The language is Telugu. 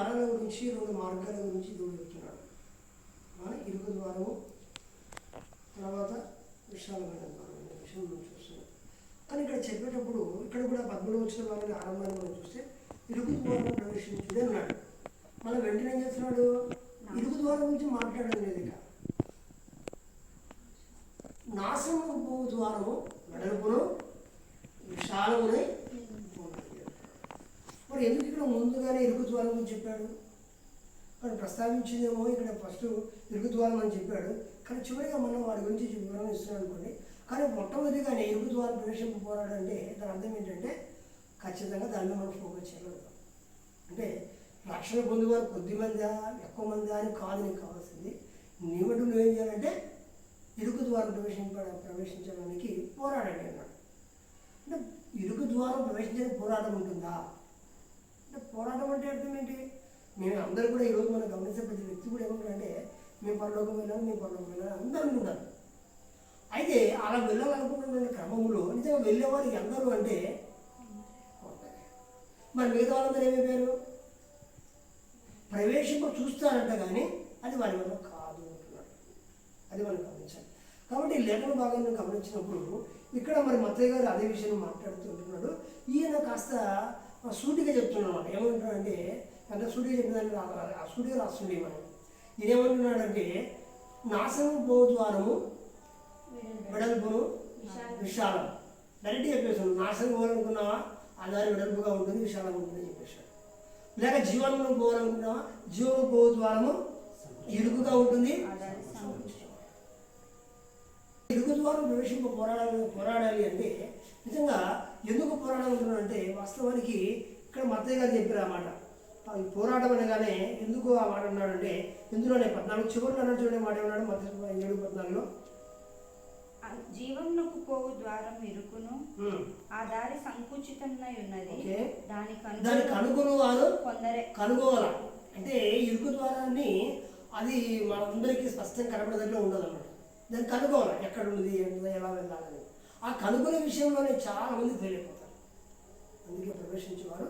ద్వారాల గురించి రెండు మార్గాల గురించి దేవుడు చెప్తున్నాడు. ఇరుగు ద్వారము తర్వాత విశాలమైన ద్వారం అనే విషయం మనం చూస్తున్నాం. కానీ ఇక్కడ చెప్పేటప్పుడు ఇక్కడ కూడా పద్మూడు వచ్చిన వారిని ఆరంభాన్ని మనం చూస్తే ఇరుగు ద్వారం ప్రవేశించుడే అన్నాడు. మనం వెంటనే ఏం చేస్తున్నాడు? ఇరుకు ద్వారం గురించి మాట్లాడడం లేదు ఇక. నాశనము ద్వారము వెడల్పును విశాలమునై మరి ఎందుకు ఇక్కడ ముందుగానే ఇరుకు ద్వారం గురించి చెప్పాడు? కానీ ప్రస్తావించిందేమో ఇక్కడ ఫస్ట్ ఇరుకు ద్వారం అని చెప్పాడు. కానీ చివరిగా మనం వాడి గురించి వివరణ ఇస్తున్నాం అనుకోండి. కానీ మొట్టమొదటిగానే ఇరుకు ద్వారం ప్రవేశింపు పోరాడంటే దాని అర్థం ఏంటంటే ఖచ్చితంగా దాన్ని మనం ఫోకస్ చేయగలుగుతాం అంటే రక్షణ పొందేవారు కొద్ది మందా ఎక్కువ మందా అని కాదు నీకు కావాల్సింది. నియమటు ఏం చేయాలంటే ఇరుకు ద్వారం ప్రవేశింప ప్రవేశించడానికి పోరాడండి అన్నాడు. అంటే ఇరుకు ద్వారం ప్రవేశించడానికి పోరాటం ఉంటుందా? పోరాటం అంటే అర్థం ఏంటి మేము అందరూ కూడా ఈరోజు మనం గమనించే ప్రతి వ్యక్తి కూడా ఏమంటారంటే మేము పరలోకం వెళ్ళాలి మేము పరలోకం వెళ్ళాలి అందరూ అనుకుంటారు అయితే అలా వెళ్ళాలనుకుంటున్న క్రమంలో నిజంగా వెళ్ళేవారు అందరూ అంటే మరి మిగతా వాళ్ళందరూ ఏమైపోయారు ప్రవేశింప చూస్తారంట కానీ అది వారి వల్ల కాదు అంటున్నాడు అది మనం గమనించాలి. కాబట్టి లేఖన భాగాన్ని గమనించినప్పుడు ఇక్కడ మరి మత్తయ్య గారు అదే విషయంలో మాట్లాడుతూ ఉంటున్నాడు. ఈయన కాస్త సూటిగా చెప్తున్నాడు ఏమంటున్నాడంటే అంటే సూటిగా చెప్పిన ఆ సూటిగా రాస్తుండే మనం ఇదేమంటున్నాడంటే నాశనం పోద్వారము వెడల్పును విశాలం. డైరెక్ట్గా చెప్పేసాడు నాశనం పోవాలనుకున్నావా? ఆ దారి వెడల్పుగా ఉంటుంది విశాలంగా ఉంటుంది చెప్పేశాడు. లేక జీవనంలో పోవాలనుకున్నావా? జీవనం పోద్వారము ఇరుకుగా ఉంటుంది ఇరుకు ద్వారం ప్రవేశింప పోరాడాలి పోరాడాలి అంటే నిజంగా ఎందుకు పోరాడాలంటున్నాడంటే వాస్తవానికి ఇక్కడ మత్తయ్య గారు చెప్పారు ఆ మాట. పోరాటం అనగానే ఎందుకు ఆ మాట అన్నాడంటే ఎందులోనే పద్నాలుగు చివరిలో అన్నాడు చూడండి మాట ఏమన్నాడు? మత ఏడు పద్నాలుగులో? జీవమునకు పోవు ద్వారం ఇరుకును. ఉమ్, ఆ దారి సంకుచితమై ఉన్నది. దానికి దానికి అనుకుని వారు కొందరే. కనుగోవాలి అంటే ఇరుకు ద్వారాన్ని అది మనందరికీ స్పష్టంగా కనపడేదాంట్లో ఉండదు అన్నమాట దాన్ని కనుగోవాలి ఎక్కడ ఉంది ఏంటిది ఎలా వెళ్ళాలని. ఆ కనుగొనే విషయంలోనే చాలామంది ఫెయిల్ అయిపోతారు. అందుకే ప్రవేశించేవారు